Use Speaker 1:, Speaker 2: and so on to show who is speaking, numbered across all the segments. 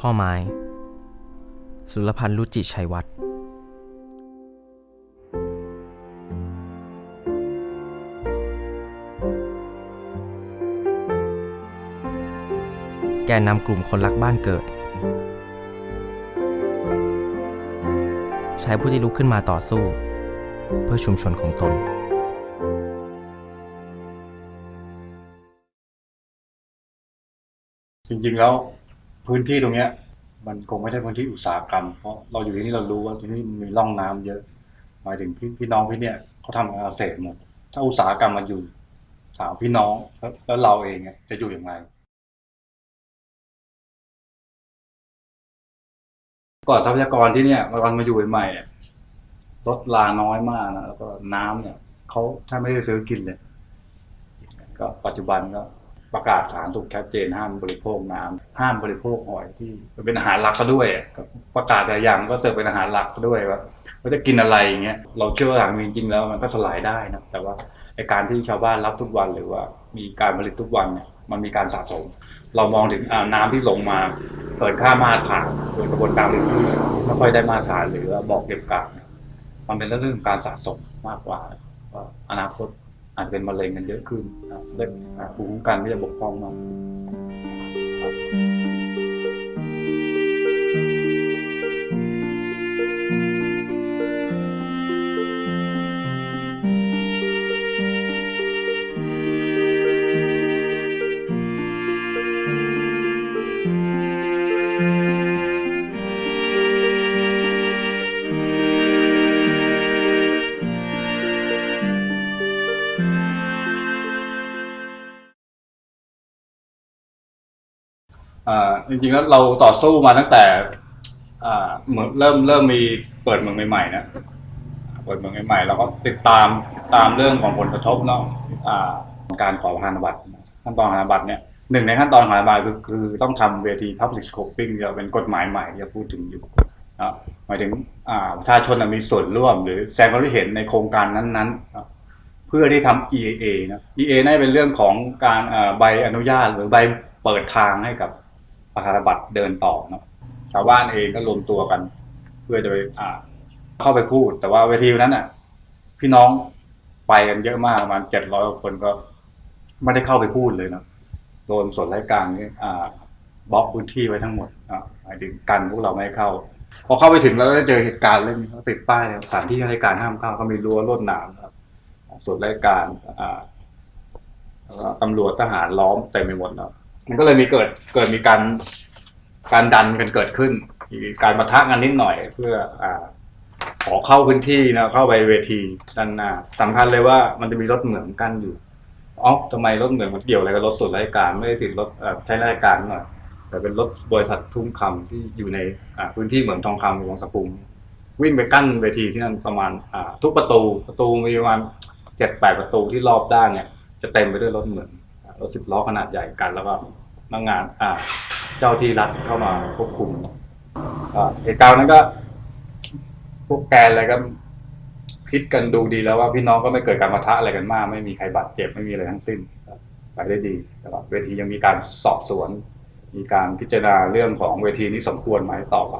Speaker 1: พ่อไม้ สุรพันธ์รุจิชัยวัฒน์แกนนำกลุ่มคนรักบ้านเกิด ใช้ผู้ที่ลุกขึ้นมาต่อสู้ เพื่อชุมชนของตน
Speaker 2: จริงๆแล้วพื้นที่ตรงเนี้ย มันคงไม่ใช่พื้นที่อุตสาหกรรม เพราะเราอยู่ที่นี่เรารู้ว่าที่นี่มีร่องน้ำเยอะ หมายถึงพี่พี่น้องพี่เนี่ยเขาทำการเกษตรหมดถ้าอุตสาหกรรมมาอยู่ถามพี่น้องแล้วแล้วเราเองเนี่ยจะอยู่อย่างไรก่อนทรัพยากรที่เนี่ยตอนมาอยู่ใหม่ๆรถลาน้อยมากนะแล้วก็น้ำเนี่ยเขาถ้าไม่ได้ซื้อกินเลย ก็ปัจจุบันก็ ประกาศฐานถูกชัดเจนห้ามบริโภคน้ำห้ามบริโภคหอยที่เป็นอาหารหลักก็ด้วย ประกาศแต่อย่างก็เสิร์ฟเป็นอาหารหลักก็ด้วยว่าว่าจะกินอะไรอย่างเงี้ยเราเชื่อว่าจริงๆแล้วมันก็สลายได้นะแต่ว่าไอการที่ชาวบ้านรับทุกวันหรือว่ามีการผลิตทุกวันเนี่ยมันมีการสะสม เรามองถึงน้ำที่ลงมาเกินค่ามาตรฐานโดยกระบวนการผลิตที่ไม่ค่อยได้มาตรฐานหรือบอกเก็บกักมันเป็นเรื่องของการสะสมมากกว่าอนาคต อาจจะเป็นมะเร็งกันเยอะขึ้นนะครับเรื่องอ่าภูมิคุ้มกันก็จะบกพร่องมาก อ่าจริงๆแล้วเราต่อสู้มาตั้งแต่ อ่าเหมือนเริ่มเริ่มมีเปิดเมืองใหม่ๆนะเปิดเมืองใหม่ๆเราก็ติดตามตามเรื่องของผลกระทบเนาะอ่าการขอพันธบัตรขั้นตอนพันธบัตรเนี่ยหนึ่งในขั้นตอนของพันธบัตรคือคือต้องทำเวที public scoping จะเป็นกฎหมายใหม่ที่จะพูดถึงอยู่นะหมายถึงอ่าประชาชนมีส่วนร่วม หรือแสดงความคิดเห็นในโครงการนั้นๆนะเพื่อที่ทำ EAA นะ EAA น่าจะเป็นเรื่องของการใบอนุญาตหรือใบเปิดทางให้กับ ประธานบัตรเดินต่อเนาะชาวบ้านเองก็รวมตัวกัน เพื่อจะไปอ่า เข้าไปพูด แต่ว่าเวทีวันนั้นอะ พี่น้องไปกันเยอะมากประมาณเจ็ดร้อยคนก็ไม่ได้เข้าไปพูดเลยเนาะโดนส่วนรายการนี้อ่าบล็อกพื้นที่ไว้ทั้งหมดอ่าหมายถึงกันพวกเราไม่ให้เข้า พอเข้าไปถึงแล้วก็เจอเหตุการณ์เรื่องนี้เขาติดป้ายสถานที่รายการห้ามเข้าก็มีรั้วรวดหนามครับส่วนรายการอ่าแล้วก็ตำรวจทหารล้อมเต็มไปหมดแล้ว มันก็เลยมีเกิดเกิดมีการการดันกันเกิดขึ้น มีการประทะกันนิดหน่อย เพื่ออ่าขอเข้าพื้นที่นะเข้าไปเวทีด้านหน้าสำคัญเลยว่ามันจะมีรถเหมืองกั้นอยู่อ๋อทำไมรถเหมืองมันเกี่ยวอะไรกับรถส่วนราชการไม่ได้ติดรถใช้ราชการหน่อยแต่เป็นรถบริษัททุ่งคำที่อยู่ในพื้นที่เหมืองทองคำของสกุลวิ่งไปกั้นเวทีที่นั่นประมาณทุกประตูประตูมีประมาณเจ็ดแปดประตูที่รอบด้านเนี่ย จะเต็มไปด้วยรถเหมือง รถสิบล้อขนาดใหญ่กัน แล้วก็นักงาน อ่า เจ้าที่รัฐเข้ามาควบคุมอ่าเหตุการณ์นั้นก็ พวกแกนอะไรก็คิดกันดูดีแล้วว่าพี่น้องก็ไม่เกิดการปะทะอะไรกันมาก ไม่มีใครบาดเจ็บไม่มีอะไรทั้งสิ้นไปได้ดีแต่ว่าเวทียังมีการสอบสวน มีการพิจารณาเรื่องของเวทีนี้สมควรไหมต่อไป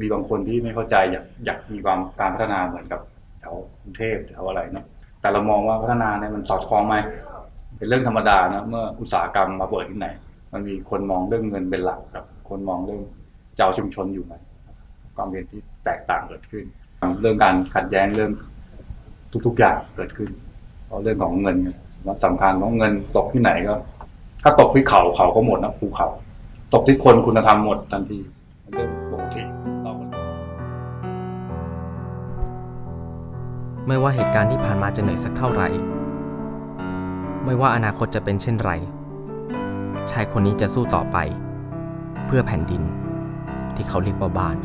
Speaker 2: มีบางคนที่ไม่เข้าใจอยากอยากมีความการพัฒนาเหมือนกับ ถวกรุงเทพแถวอะไรเนาะแต่เรามองว่าพัฒนาเนี่ยมันสอดคล้องไหมเป็นเรื่องธรรมดานะเมื่ออุตสาหกรรมมาเปิดที่ไหน มันมีคนมองเรื่องเงินเป็นหลักครับ คนมองเรื่องเจ้าชุมชนอยู่ไหมความเห็นที่แตกต่างเกิดขึ้น เรื่องการขัดแย้งเรื่องทุกๆอย่างเกิดขึ้นเพราะเรื่องของเงินมันสำคัญของเงินตกที่ไหนก็ ถ้าตกที่เขาเขาก็หมดนะภูเขา ตกที่คนคุณธรรมหมดทันที
Speaker 1: ไม่ว่าเหตุการณ์ที่ผ่านมาจะเหนื่อยสักเท่าไหร่ ไม่ว่าอนาคตจะเป็นเช่นไร ชายคนนี้จะสู้ต่อไป เพื่อแผ่นดินที่เขาเรียกว่าบ้าน